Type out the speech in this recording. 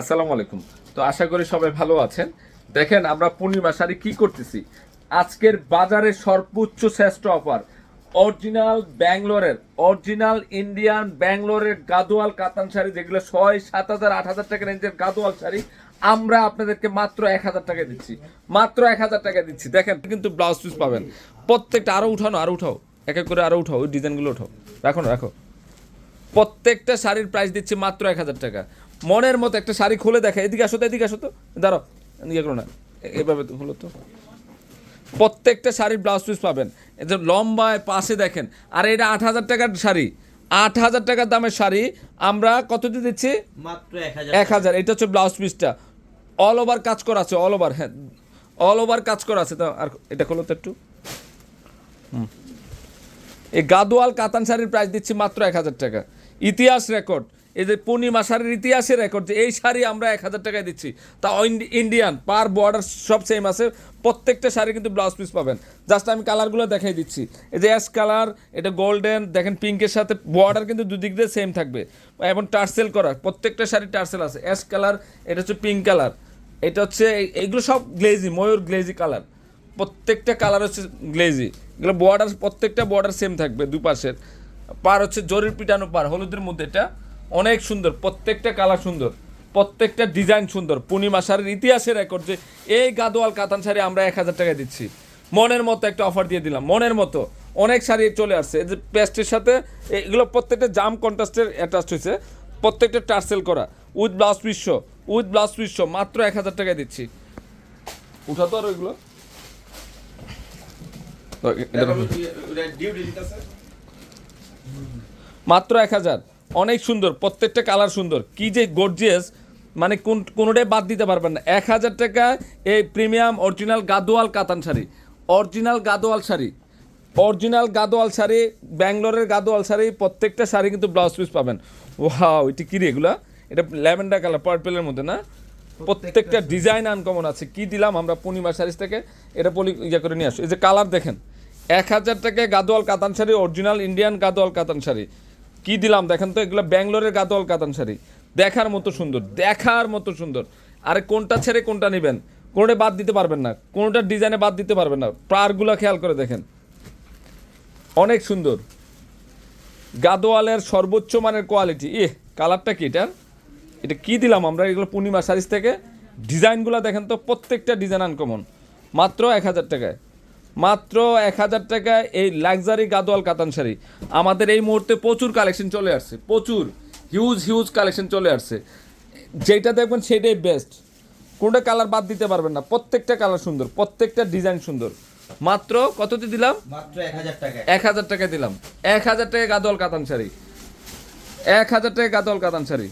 আসসালামু আলাইকুম। তো আশা করি সবাই ভালো আছেন। দেখেন আমরা পূর্ণিমা শাড়ি কি করতেছি? আজকের বাজারে সর্বোচ্চ শ্রেষ্ঠ অফার। অরিজিনাল ব্যাঙ্গলোরের, অরিজিনাল ইন্ডিয়ান ব্যাঙ্গলোরের গাদোয়াল কাতান শাড়ি, যেগুলো ছয়, সাত হাজার, আট হাজার টাকা রেঞ্জের গাদোয়াল শাড়ি, আমরা আপনাদেরকে মাত্র এক হাজার টাকা দিচ্ছি। মাত্র এক হাজার টাকা দিচ্ছি। দেখেন, কিন্তু ব্লাউজ পিস পাবেন। প্রত্যেকটা আরও উঠানো, আরও উঠাও। এক এক করে আরও উঠাও, ওই ডিজাইনগুলো উঠাও। রাখো রাখো। প্রত্যেকটা শাড়ির প্রাইস দিচ্ছি মাত্র এক হাজার টাকা। মনের মতো একটা শাড়ি খুলে দেখে। এদিকে আসো তো এদিকে আসো তো। দাঁড়াও ইয়ে করো না। এভাবে তো হলো তো। প্রত্যেকটা শাড়ির ব্লাউজ পিস পাবেন। যে লম্বায় পাশে দেখেন আর এটা আট হাজার টাকার শাড়ি। আট হাজার টাকার দামের শাড়ি। আমরা কত দিয়ে দিচ্ছি? মাত্র এক হাজার এক হাজার। এটা হচ্ছে ব্লাউজ পিসটা অল ওভার কাজ করা আছে অল ওভার হ্যাঁ। অল ওভার কাজ করা আছে। তো আর এটা খোলো তো একটু। হুম। এই গাদোয়াল কাতান শাড়ির প্রাইস দিচ্ছি মাত্র এক হাজার টাকা। ইতিহাস রেকর্ড এই যে পূর্ণিমা শাড়ির ইতিহাসের রেকর্ড যে এই শাড়ি আমরা এক হাজার টাকায় দিচ্ছি। তা ইন্ডি- ইন্ডিয়ান পার বর্ডার সব সেম আছে। প্রত্যেকটা শাড়ি কিন্তু ব্লাউজ পিস পাবেন। জাস্ট আমি কালারগুলো দেখাই দিচ্ছি। এই যে অ্যাশ কালার এটা গোল্ডেন দেখেন পিঙ্কের সাথে বর্ডার কিন্তু দুদিক দিয়ে সেম থাকবে। এবং টার্সেল করা, প্রত্যেকটা শাড়ি টার্সেল আছে। অ্যাশ কালার এটা হচ্ছে পিঙ্ক কালার এটা হচ্ছে এই- এইগুলো সব গ্লেজি ময়ূর গ্লেজি কালার প্রত্যেকটা কালার হচ্ছে গ্লেজি এগুলো বর্ডার প্রত্যেকটা বর্ডার সেম থাকবে দুপাশের। পার হচ্ছে জরির পিটানো পার হলুদের মধ্যে এটা। অনেক সুন্দর প্রত্যেকটা কালার সুন্দর প্রত্যেকটা ডিজাইন সুন্দর। পূর্ণিমা শাড়ির ইতিহাসের রেকর্ড যে এই গাদোয়াল কাতান শাড়ি আমরা এক হাজার টাকা দিচ্ছি। মনের মতো একটা অফার দিয়ে দিলাম মনের মতো। অনেক শাড়ি চলে আসছে এই যে পেস্টের সাথে এগুলো প্রত্যেকটা জাম কন্ট্রাস্টের অ্যাটাচ হয়েছে প্রত্যেকটা টার্সেল করা। With blouse piece with blouse piece মাত্র এক হাজার টাকায় দিচ্ছি। উঠা তো আর ওইগুলো। মাত্র এক হাজার। অনেক সুন্দর, প্রত্যেকটা কালার সুন্দর। কি যে গর্জিয়াস মানে কোন, কোনোটাই বাদ দিতে পারবেন না। এক হাজার টাকা এই premium original Gadwal Katan sari. Original Gadwal sari. Original Gadwal sari, ব্যাঙ্গালোরের গাদোয়াল শাড়ি, প্রত্যেকটা শাড়ি কিন্তু ব্লাউজ পিস পাবেন। ওয়াও এটা কি এগুলা? এটা ল্যাভেন্ডার কালার পার্পেলের মধ্যে না? প্রত্যেকটা ডিজাইন আনকমন আছে। কি দিলাম আমরা পূর্ণিমা শাড়িজ থেকে? এটা পলি ইয়ে করে নিয়ে আসো। এই যে কালার দেখেন। এক হাজার টাকায় গাদোয়াল কাতান শাড়ি অরিজিনাল ইন্ডিয়ান গাদোয়াল কাতান শাড়ি। কি দিলাম? দেখেন তো, এগুলো ব্যাঙ্গালোরের গাদোয়াল কাতান শাড়ি। দেখার মতো সুন্দর, দেখার মতো সুন্দর। আরে কোনটা ছেড়ে কোনটা নেবেন? কোনোটা বাদ দিতে পারবেন না, কোনোটা ডিজাইনে বাদ দিতে পারবেন না। পারগুলো খেয়াল করে দেখেন। অনেক সুন্দর। গাদোয়ালের সর্বোচ্চ মানের কোয়ালিটি। ইহ, কালারটা কি এটার? এটা কি দিলাম আমরা? এগুলো পূর্ণিমা সারিজ থেকে। ডিজাইনগুলো দেখেন তো, প্রত্যেকটা ডিজাইন আনকমন। মাত্র এক হাজার টাকায়। মাত্র এক হাজার টাকায় এই লাক্সারি গাদোয়াল কাতান শাড়ি। আমাদের এই মুহূর্তে প্রচুর কালেকশন চলে আসছে প্রচুর হিউজ হিউজ কালেকশন চলে আসছে। যেটা দেখবেন সেটাই বেস্ট কোনটা কালার বাদ দিতে পারবেন না প্রত্যেকটা কালার সুন্দর প্রত্যেকটা ডিজাইন সুন্দর। মাত্র কততে দিলাম? মাত্র এক হাজার টাকায়। এক হাজার টাকা দিলাম। এক হাজার টাকা গাদোয়াল কাতান শাড়ি। এক হাজার টাকা গাদোয়াল কাতান শাড়ি।